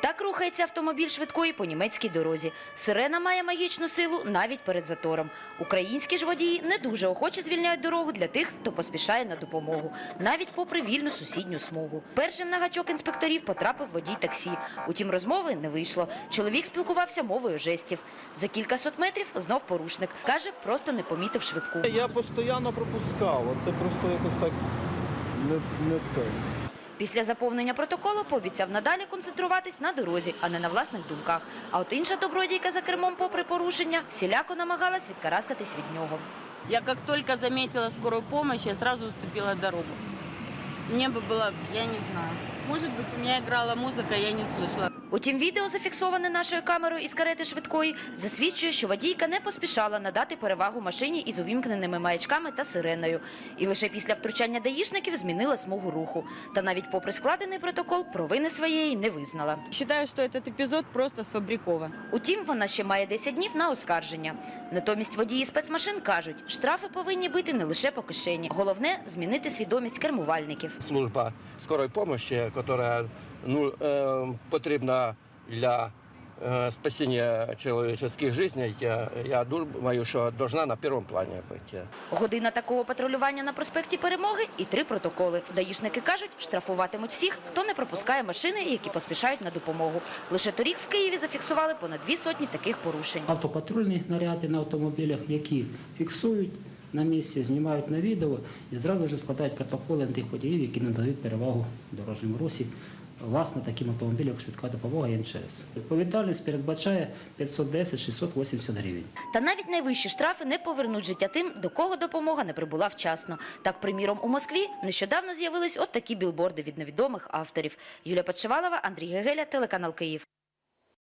Так рухається автомобіль швидкої по німецькій дорозі. Сирена має магічну силу навіть перед затором. Українські ж водії не дуже охоче звільняють дорогу для тих, хто поспішає на допомогу, навіть попри вільну сусідню смугу. Першим на гачок інспекторів потрапив водій таксі. Утім, розмови не вийшло. Чоловік спілкувався мовою жестів. За кількасот метрів знов порушник. Каже, просто не помітив швидку. Я постійно пропускав, це просто якось так не, не це. Після заповнення протоколу пообіцяв надалі концентруватись на дорозі, а не на власних думках. А от інша добродійка за кермом, попри порушення, всіляко намагалась відкараскатись від нього. Я как только заметила скорую помощь, я сразу уступила дорогу. Мне бы было, я не знаю, может быть, у меня играла музыка, я не слышала. Утім, відео, зафіксоване нашою камерою із карети швидкої, засвідчує, що водійка не поспішала надати перевагу машині із увімкненими маячками та сиреною. І лише після втручання даїшників змінила смугу руху. Та навіть попри складений протокол, провини своєї не визнала. Считаю, что этот эпизод просто сфабрикован. Утім, вона ще має 10 днів на оскарження. Натомість водії спецмашин кажуть, штрафи повинні бити не лише по кишені. Головне змінити свідомість кермувальників. служба скорої допомоги, яка ну, е, потрібна для е, спасіння чоловічих життів, я, я думаю, що повинна на першому плані бути. Година такого патрулювання на проспекті Перемоги і три протоколи. Даїшники кажуть, штрафуватимуть всіх, хто не пропускає машини, які поспішають на допомогу. Лише торік в Києві зафіксували понад дві сотні таких порушень. автопатрульні наряди на автомобілях, які фіксують на місці, знімають на відео і зразу ж складають протоколи на тих водіїв, які надають перевагу дорожньому русі. Власне, таким автомобілям як швидка допомога МЧС. Відповідальність передбачає 510-680 гривень. Та навіть найвищі штрафи не повернуть життя тим, до кого допомога не прибула вчасно. Так, приміром, у Москві нещодавно з'явились от такі білборди від невідомих авторів. Юлія Подшивалова, Андрій Гегеля, телеканал Київ.